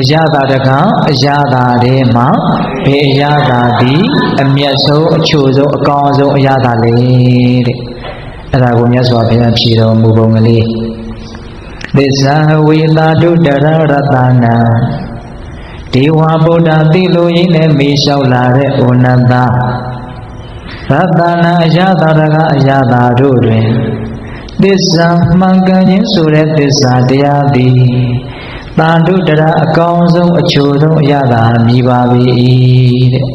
အယတာတကအယတာထဲမှာဘယ်အယတာဒီအမျက်ဆုံးအချို့ဆုံးအကောင်းဆုံးအယတာလေတဲ့အဲ့ဒါကိုမြတ်စွာဘုရားဖြေတော်မူပုံကလေးသစ္စာဝေတာတုတရရတနာဒေဝဗုဒ္ဓသိလို့ရင်းနဲ့မေလျှောက်လာတဲ့ဩနန္တရတနာအယတာတကအယတာတို့တွင်သစ္စာမှန်ကန်ခြင်းဆိုတဲ့သစ္စာတရားသည် တန်တုတရအကောင်းဆုံးအချိုဆုံးအရသာမြည်ပါ၏တဲ့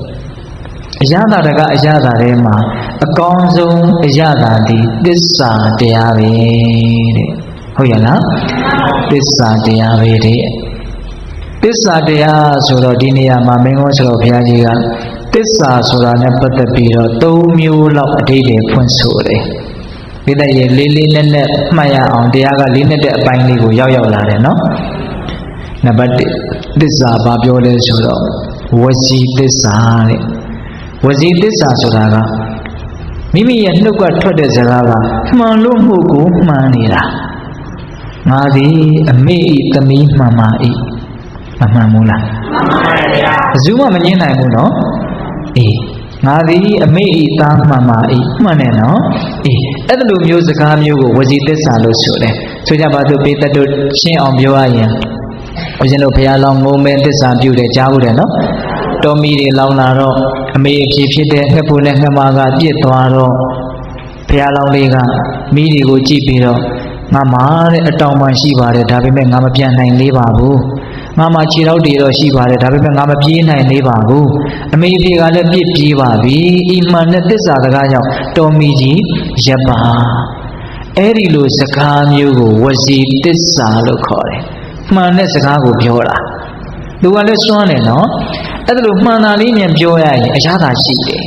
အရသာတကအရသာထဲမှာအကောင်းဆုံးအရသာဒီသစ္စာတရားပဲတဲ့ဟုတ်ရဲ့လားသစ္စာတရားပဲတဲ့သစ္စာတရားဆိုတော့ဒီနေရာမှာမင်းကောဆိုတော့ဘုရားကြီးကသစ္စာဆိုတာနဲ့ပတ်သက်ပြီးတော့၃မျိုးလောက်အဓိပ္ပာယ်ဖွင့်ဆိုတယ်မိသက်ရေလေးလေးနက်နက်မှတ်ရအောင်တရားကလေးနက်တဲ့အပိုင်းလေးကိုရောက်ရောက်လာတယ်နော် နံပါတ်1သစ္စာဘာပြောလဲဆိုတော့ဝစီသစ္စာတဲ့ဝစီသစ္စာဆိုတာကမိမိရဲ့နှုတ်ကထွက်တဲ့စကားကမှန်လို့မှုကိုမှန်နေတာငါသည်အမေဤသမီးမှန်ပါဤမမှန်ဘူးလားမှန်ပါဗျာဘယ်သူမှမငင်းနိုင်ဘူးနော်အေးငါသည်အမေဤသားမှန်ပါဤမှန်တယ်နော်အေးအဲ့လိုမျိုးစကားမျိုးကိုဝစီသစ္စာလို့ဆိုတယ်ဆိုကြပါစို့ပေတတ်တို့ရှင်းအောင်ပြောရရင် ဦးဇင်းတို့ဘုရားလောင်းငုံမဲသစ္စာပြုတယ်ကြားဘူးတယ်နော်တော်မီတွေလောင်းလာတော့အမေအဖြစ်ဖြစ်တဲ့ငှက်ဖို့နဲ့ငှက်မကပြစ်သွားတော့ဘုရားလောင်းလေးကမိတွေကိုကြည့်ပြီးတော့ငါမာတဲ့အတောင်မှရှိပါတယ်ဒါပေမဲ့ငါမပြန်နိုင်သေးပါဘူးငါမှခြေထောက်တွေတော့ရှိပါတယ်ဒါပေမဲ့ငါမပြေးနိုင်သေးပါဘူးအမေအဖေကလည်းပြစ်ပြေးပါပြီဤမှန်တဲ့သစ္စာစကားကြောင့်တော်မီကြီးရပ်ပါအဲ့ဒီလိုစကားမျိုးကိုဝစီသစ္စာလို့ခေါ်တယ် မှန်တဲ့စကားကိုပြောတာလူကလည်းစွမ်းတယ်နော်အဲ့ဒါလိုမှန်တာလေးမြန်ပြောရရင်အရသာရှိတယ်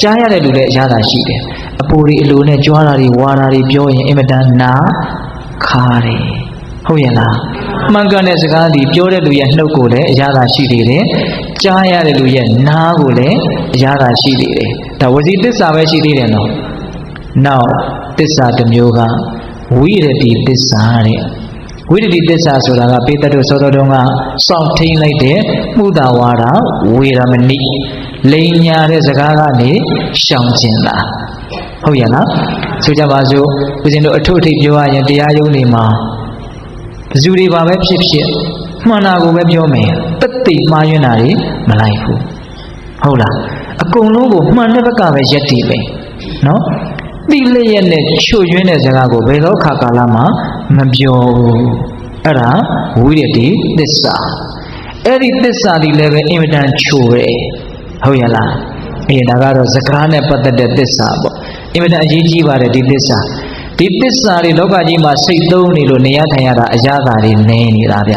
ကြားရတဲ့လူလည်းအရသာရှိတယ်အပူတွေအလိုနဲ့ကြွားတာတွေဝါတာတွေပြောရင်အင်မတန်နာခါတယ်ဟုတ်ရဲ့လားမှန်ကန်တဲ့စကားဒီပြောတဲ့လူရဲ့နှုတ်ကိုလည်းအရသာရှိသေးတယ်ကြားရတဲ့လူရဲ့နားကိုလည်းအရသာရှိသေးတယ်ဒါဝစီတစ္ဆာပဲရှိသေးတယ်နော်နောက်တစ္ဆာတစ်မျိုးကဝိရတိတစ္ဆာတဲ့ ဝိရတိတစ္ဆာဆိုတာကပေတတ်တို့သောတော်တုံးကစောင့်ထိန်လိုက်တဲ့မှုတာဝါဒဝေရမဏိလိန်ညာတဲ့စကားကနေရှောင်ကျင်တာဟုတ်ရဲ့လားဆိုကြပါစို့ဦးဇင်းတို့အထုအထိပ်ပြောရရင်တရားရုံးတွေမှာဘဇူတွေပါပဲဖြစ်ဖြစ်မှန်တာကိုပဲပြောမယ်တက်တိမှားယွင်းတာတွေမလိုက်ဘူးဟုတ်လားအကုန်လုံးကိုမှန်တဲ့ဘက်ကပဲယက်တည်ပဲနော် တိလျက်နဲ့ချွတ်ယွင်းတဲ့စကားကိုဘယ်တော့ခါကာလမှာမပြောဘူးအဲ့ဒါဝိရတိသစ္စာအဲ့ဒီသစ္စာဒီလည်းပဲအင်မတန်ချိုတယ်ဟုတ်ရလားအေးဒါကတော့စကားနဲ့ပတ်သက်တဲ့သစ္စာပေါ့အင်မတန်အရေးကြီးပါတယ်ဒီသစ္စာဒီသစ္စာတွေလောကကြီးမှာစိတ်သုံးနေလို့နေရထိုင်ရတာအရသာတွေနည်းနေတာဗျ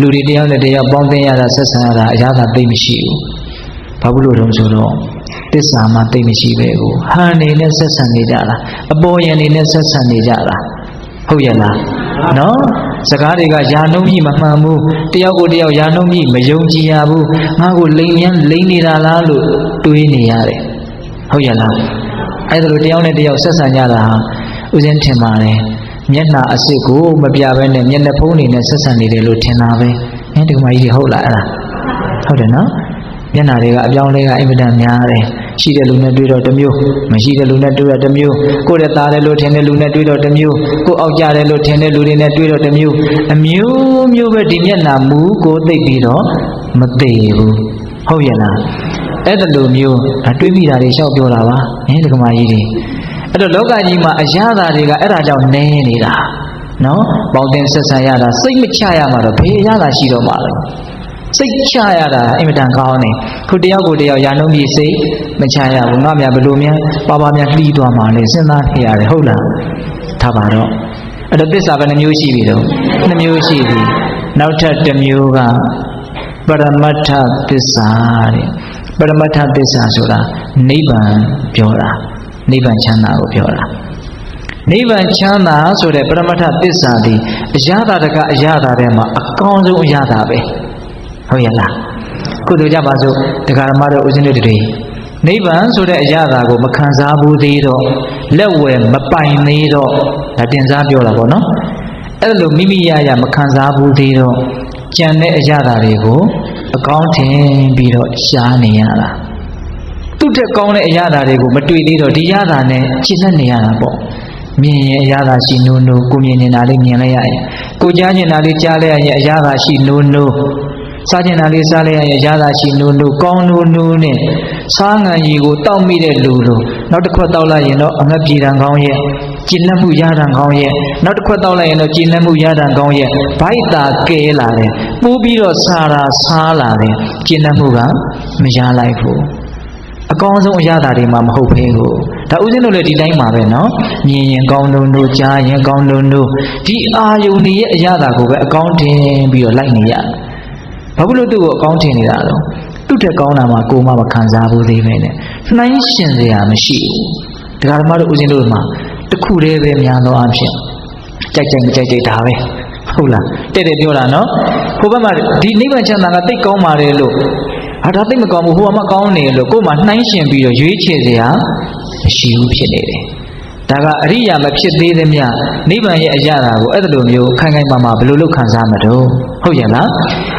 လူတွေတယောက်နဲ့တယောက်ပေါင်းသိရတာဆက်ဆံရတာအရသာသိမရှိဘူး ဘာလို့လို့တုံးဆိုတော့တစ္ဆာမှသိမရှိပဲကိုဟန်နေနဲ့ဆက်ဆံနေကြတာအပေါ်ယံနေနဲ့ဆက်ဆံနေကြတာဟုတ်ရဲ့လားနော်စကားတွေကယာနှုံးကြီးမမှန်ဘူးတယောက်ကိုတယောက်ယာနှုံးကြီးမယုံကြည်ရဘူးငါ့ကိုလိမ်မြန်းလိမ်နေတာလားလို့တွေးနေရတယ်ဟုတ်ရဲ့လားအဲ့ဒါလိုတယောက်နဲ့တယောက်ဆက်ဆံကြတာဟာဥစဉ်ထင်ပါတယ်မျက်နှာအစ်စ်ကိုမပြဘဲနဲ့မျက်နှာဖုံးနေနဲ့ဆက်ဆံနေတယ်လို့ထင်တာပဲအင်းဒီကမကြီးဟုတ်လားအဲ့ဒါဟုတ်တယ်နော် မျက်နှာတွေကအပြောင်းလဲကအင်မတန်များတယ်ရှိတဲ့လူနဲ့တွေ့တော့တစ်မျိုးမရှိတဲ့လူနဲ့တွေ့တော့တစ်မျိုးကိုယ့်ရဲ့သားတယ်လို့ထင်တဲ့လူနဲ့တွေ့တော့တစ်မျိုးကိုယ့်အောက်ကြတယ်လို့ထင်တဲ့လူတွေနဲ့တွေ့တော့တစ်မျိုးအမျိုးမျိုးပဲဒီမျက်နှာမူကိုသိပြီးတော့မသိဘူးဟုတ်ရဲ့လားအဲ့ဒါလိုမျိုးဒါတွေးမိတာတွေရှောက်ပြောတာပါဟင်းဒီကမာကြီးတွေအဲ့တော့လောကကြီးမှာအရာသာတွေကအဲ့ဒါကြောင့်နည်းနေတာနော်ပေါင်းတင်ဆက်ဆံရတာစိတ်မချရမှာတော့ဘေးအရာသာရှိတော့မှာလဲ စိတ်ချရတာအင်မတန်ကောင်းတယ်ခုတယောက်ကိုတယောက်ရာနှုံးပြီးစိတ်မချရဘူးငါများဘယ်လိုများပါပါများလှီးသွားမှာလဲစဉ်းစားနေရတယ်ဟုတ်လားထားပါတော့အဲ့တော့သစ္စာဘယ်နှမျိုးရှိပြီတော့နှမျိုးရှိပြီနောက်ထပ်တစ်မျိုးကပရမတ္ထသစ္စာတဲ့ပရမတ္ထသစ္စာဆိုတာနိဗ္ဗာန်ပြောတာနိဗ္ဗာန်ချမ်းသာကိုပြောတာနိဗ္ဗာန်ချမ်းသာဆိုတဲ့ပရမတ္ထသစ္စာဒီအရာတာတကအရာတာထဲမှာအကောင်းဆုံးအရာတာပဲ ဟုတ်ရဲ့လားခုတို့ကြပါစို့တရားဓမ္မတို့ဦးဇင်းတို့တွေနိဗ္ဗာန်ဆိုတဲ့အရာတာကိုမခံစားဘူးသေးတော့လက်ဝယ်မပိုင်သေးတော့ဒါတင်စားပြောတာပေါ့နော်အဲ့လိုမိမိရရမခံစားဘူးသေးတော့ကြံတဲ့အရာတွေကိုအကောင်းထင်ပြီးတော့ရှားနေရတာသူ့တက်ကောင်းတဲ့အရာတွေကိုမတွေ့သေးတော့ဒီရတာနဲ့ရှင်းလက်နေရတာပေါ့မြင်ရင်အရာသာရှိနိုးနိုးကိုမြင်နေတာလေးမြင်လိုက်ရရင်ကိုကြားနေတာလေးကြားလိုက်ရရင်အရာသာရှိနိုးနိုး စားကျင်တာလေးစားလိုက်ရရင်အရာသာရှိနိုးနိုးကောင်းနိုးနိုးနဲ့စားငံရီကိုတောက်မိတဲ့လူလိုနောက်တစ်ခွက်တောက်လိုက်ရင်တော့အငတ်ပြေတံကောင်းရဲ့ကျဉ်လက်မှုရတံကောင်းရဲ့နောက်တစ်ခွက်တောက်လိုက်ရင်တော့ကျဉ်လက်မှုရတံကောင်းရဲ့ဘိုက်တာကဲလာတယ်ပိုးပြီးတော့စားတာစားလာတယ်ကျဉ်လက်မှုကမရလိုက်ဘူးအကောင်းဆုံးအရာဓာတွေမှာမဟုတ်ဘဲကိုဒါဥစဉ်တို့လည်းဒီတိုင်းမှာပဲเนาะမြင်ရင်ကောင်းလုံးတို့ကြားရင်ကောင်းလုံးတို့ဒီအာယုန်တွေရဲ့အရာဓာကိုပဲအကောင်းတင်ပြီးတော့လိုက်နေရ ဘာဖြစ်လို့သူ့ကိုအကောင်းတင်နေတာတော့သူ့ထက်ကောင်းတာမှကိုယ်မှမခံစားဘူးသေးပဲနဲ့နှိုင်းရှင်စရာမရှိဘူးတရားဓမ္မတို့ဥစဉ်တို့မှာတခုတည်းပဲများသောအားဖြင့်ကြိုက်ကြိုက်မကြိုက်ကြိုက်ဒါပဲဟုတ်လားတဲ့တဲ့ပြောတာနော်ဟိုဘက်မှာဒီနိဗ္ဗာန်ချမ်းသာကတိတ်ကောင်းပါတယ်လို့ဟာဒါသိမကောင်းဘူးဟိုကမှကောင်းနေလို့ကိုယ်မှနှိုင်းရှင်ပြီးတော့ရွေးချယ်စရာမရှိဘူးဖြစ်နေတယ် ဒါကအရိယာမဖြစ်သေးသမျှနိဗ္ဗာန်ရဲ့အရာတာကိုအဲ့လိုမျိုးခိုင်ခိုင်မာမာဘယ်လိုလုပ်ခံစားမှာတော့ဟုတ်ရဲ့လား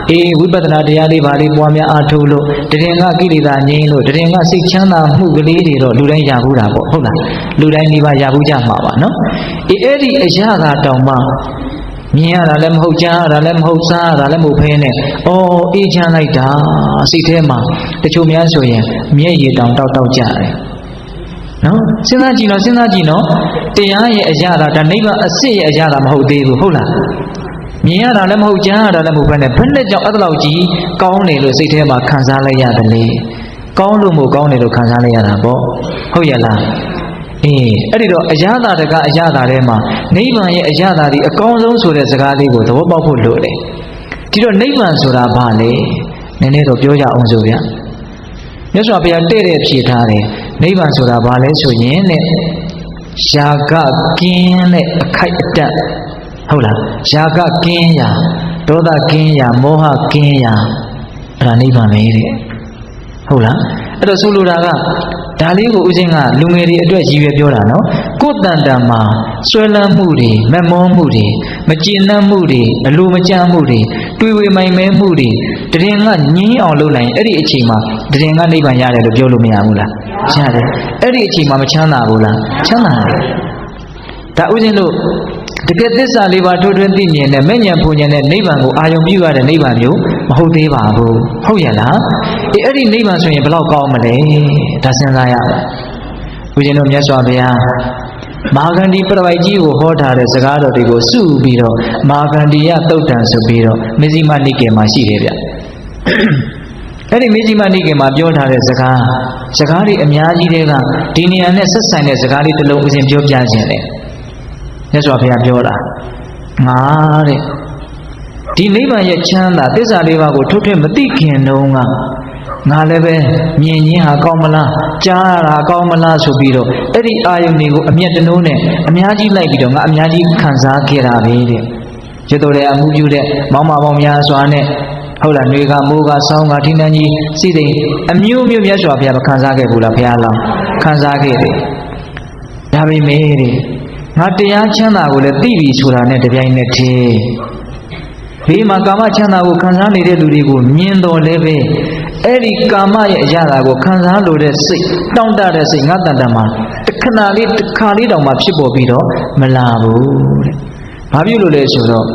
အေးဝိပဿနာတရားလေးပါလေးပွားများအားထုတ်လို့တရင်ကကိလေသာငြိမ်းလို့တရင်ကစိတ်ချမ်းသာမှုကလေးတွေတော့လူတိုင်းရဘူးတာပေါ့ဟုတ်လားလူတိုင်းဒီပါရဘူးကြမှာပါနော်အေးအဲ့ဒီအရာတာတောင်မှမြင်ရတာလည်းမဟုတ်ကြားရတာလည်းမဟုတ်စားရတာလည်းမဟုတ်ဖဲနဲ့အော်အေးချမ်းလိုက်တာစိတ်ထဲမှာတချို့များဆိုရင်မျက်ရည်တောင်တောက်တောက်ကြတယ် နော်စဉ်းစားကြည့်နော်စဉ်းစားကြည့်နော်တရားရဲ့အရာတာဒါနိဗ္ဗာန်အစစ်ရဲ့အရာတာမဟုတ်သေးဘူးဟုတ်လားမြင်ရတာလည်းမဟုတ်ကြားရတာလည်းမဟုတ်ဘဲနဲ့ဘယ်နဲ့ကြောင့်အဲ့ဒါလောက်ကြီးကောင်းတယ်လို့စိတ်ထဲမှာခံစားလိုက်ရတယ်လေကောင်းလို့မို့ကောင်းတယ်လို့ခံစားလိုက်ရတာပေါ့ဟုတ်ရဲ့လားအေးအဲ့ဒီတော့အရာသာတကအရာသာထဲမှာနိဗ္ဗာန်ရဲ့အရာသာဒီအကောင်းဆုံးဆိုတဲ့စကားလေးကိုသဘောပေါက်ဖို့လိုတယ်ဒီတော့နိဗ္ဗာန်ဆိုတာဘာလဲနည်းနည်းတော့ပြောကြအောင်ဆိုဗျမြတ်စွာဘုရားတဲ့တဲ့ဖြေထားတယ် နိဗ္ဗာန်ဆိုတာဘာလဲဆိုရင်တဲ့ယာကကင်းတဲ့အခိုက်အတန့်ဟုတ်လားယာကကင်းရာဒေါသကင်းရာမောဟကင်းရာအဲ့ဒါနိဗ္ဗာန်ပဲတဲ့ဟုတ်လားအဲ့တော့ဆိုလိုတာက ဒါလေးကိုဦးဇင်းကလူငယ်တွေအတွက်ရည်ရွယ်ပြောတာနော်ကိုယ်တန်တန်မှာဆွဲလန်းမှုတွေမမောမှုတွေမကျေနပ်မှုတွေအလိုမကျမှုတွေတွေးဝေမိုင်မဲမှုတွေတရင်ကငင်းအောင်လုပ်နိုင်အဲ့ဒီအချိန်မှာတရင်ကနိဗ္ဗာန်ရတယ်လို့ပြောလို့မရဘူးလားရတယ်အဲ့ဒီအချိန်မှာမချမ်းသာဘူးလားချမ်းသာတယ်ဒါဦးဇင်းတို့တကယ်သစ္စာလေးပါထိုးထွင်းသိမြင်တဲ့မဲ့ဉဏ်ပူဉဏ်နဲ့နိဗ္ဗာန်ကိုအာယုံပြုရတဲ့နိဗ္ဗာန်မျိုးမဟုတ်သေးပါဘူးဟုတ်ရဲ့လား အေးအဲ့ဒီနိဗ္ဗာန်ဆိုရင်ဘယ်လောက်ကောင်းမလဲဒါစဉ်းစားရအောင်ဦးဇင်းတို့မြတ်စွာဘုရားမာဂန္ဒီပြပိုက်ကြီးကိုဟောထားတဲ့စကားတော်တွေကိုစုပြီးတော့မာဂန္ဒီယသုတ်တံဆိုပြီးတော့မေဇိမနိကေမှာရှိတယ်ဗျအဲ့ဒီမေဇိမနိကေမှာပြောထားတဲ့စကားစကားတွေအများကြီးတွေကဒီနေရာနဲ့ဆက်ဆိုင်တဲ့စကားလေးတစ်လုံးဦးဇင်းပြောပြခြင်းလေမြတ်စွာဘုရားပြောတာငါတဲ့ဒီနိဗ္ဗာန်ရဲ့ချမ်းသာသစ္စာလေးပါးကိုထုတ်ထွင်းမသိခင်တုန်းက ငါလည်းပဲမြင်ချင်းဟာကောင်းမလားကြားရတာကောင်းမလားဆိုပြီးတော့အဲ့ဒီအာယုန်တွေကိုအမျက်တနိုးနဲ့အများကြီးလိုက်ပြီးတော့ငါအများကြီးခံစားခဲ့တာပဲတဲ့ရတော်တဲ့အမှုပြုတဲ့မောင်မပေါင်းများစွာနဲ့ဟုတ်လားနေကမိုးကဆောင်းကထိနှန်းကြီးစိတ်သိအမျိုးမျိုးမြတ်စွာဘုရားမခံစားခဲ့ဘူးလားဘုရားလောင်းခံစားခဲ့တယ်ဒါပေမဲ့တဲ့ငါတရားချမ်းသာကိုလည်းသိပြီဆိုတာနဲ့တပြိုင်နက်တည်းဘေးမှာကာမချမ်းသာကိုခံစားနေတဲ့လူတွေကိုမြင်တော်လဲပဲ အဲ့ဒီကာမရဲ့အရာတာကိုခံစားလို့တဲ့စိတ်တောင့်တတဲ့စိတ်ငါတန်တန်မှာတခဏလေးတစ်ခါလေးတောင်မှဖြစ်ပေါ်ပြီးတော့မလာဘူးတဲ့။ဘာဖြစ်လို့လဲဆိုတော့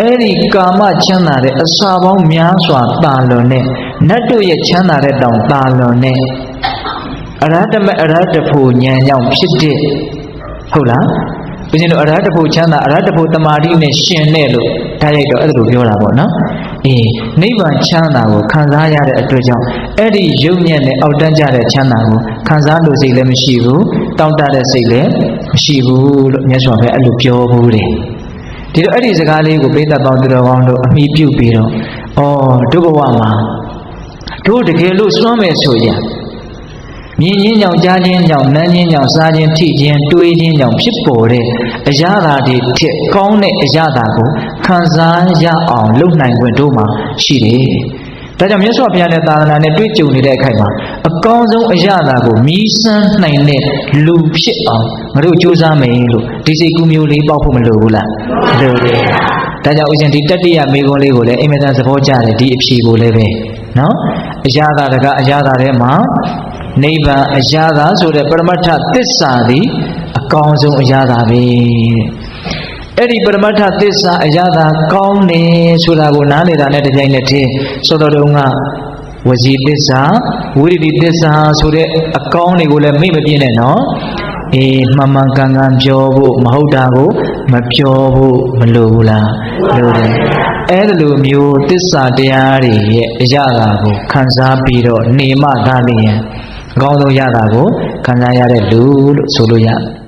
အဲ့ဒီကာမချမ်းသာတဲ့အစာပေါင်းများစွာတာလွန်နဲ့နတ်တို့ရဲ့ချမ်းသာတဲ့တောင်တာလွန်နဲ့အရဟတမအရဟတဖို့ဉာဏ်ကြောင့်ဖြစ်တဲ့ဟုတ်လားဦးဇင်းတို့အရဟတဖို့ချမ်းသာအရဟတဖို့တမာတိနဲ့ရှင်တဲ့လို့ဓာတ်ရိုက်တော့အဲ့ဒါလိုပြောတာပေါ့နော် အေးနိဗ္ဗာန်ချမ်းသာကိုခံစားရတဲ့အတွက်ကြောင့်အဲ့ဒီယုံညံ့တဲ့အောက်တန်းကြတဲ့ချမ်းသာကိုခံစားလို့စိတ်လည်းမရှိဘူးတောင့်တတဲ့စိတ်လည်းမရှိဘူးလို့မြတ်စွာဘုရားအဲ့လိုပြောဘူးတယ်ဒီတော့အဲ့ဒီစကားလေးကိုပိဋကပေါင်းသူတော်ကောင်းတို့အမိပြုပြီးတော့ဩဒုဘဝမှာတို့တကယ်လို့စွမ်းမယ်ဆိုရင်မြင်ချင်းကြောင့်ကြားချင်းကြောင့်နမ်းချင်းကြောင့်စားချင်းထိချင်းတွေးချင်းကြောင့်ဖြစ်ပေါ်တဲ့အရာသာတွေထက်ကောင်းတဲ့အရာသာကို ခံစားရအောင်လုပ်နိုင်ခွင့်တို့မှာရှိတယ်။ဒါကြောင့်မြတ်စွာဘုရားနဲ့သာသနာနဲ့တွေ့ကြုံနေတဲ့အခိုက်မှာအကောင်းဆုံးအရာသာကိုမြည်စမ်းနိုင်တဲ့လူဖြစ်အောင်ငါတို့ကြိုးစားမယ်လို့ဒီစိတ်ကူးမျိုးလေးပေါက်ဖို့မလိုဘူးလား။လိုတယ်။ဒဒါကြောင့်ဦးဇင်းဒီတတ္တိယမေခွန်းလေးကိုလည်းအိမ်မက်သဘောကျတယ်ဒီအဖြေကိုလည်းပဲနော်အရာသာတကအရာသာထဲမှာနိဗ္ဗာန်အရာသာဆိုတဲ့ပရမတ္ထသစ္စာသည်အကောင်းဆုံးအရာသာပဲတဲ့ အဲ့ဒီပရမတ္ထသစ္စာအရာသာကောင်းတယ်ဆိုတာကိုနားနေတာနဲ့တပြိုင်နက်တည်းစောတော်တုန်းကဝစီသစ္စာဝိရိတိသစ္စာဆိုတဲ့အကောင်းတွေကိုလည်းမိမပြည့်နဲ့နော်အေးမှန်မှန်ကန်ကန်ပြောဖို့မဟုတ်တာကိုမပြောဖို့မလိုဘူးလားလိုတယ်အဲ့ဒီလိုမျိုးသစ္စာတရားတွေရဲ့အရာသာကိုခံစားပြီးတော့နေမှသာလျင်အကောင်းဆုံးရတာကိုခံစားရတဲ့လူလို့ဆိုလို့ရတယ်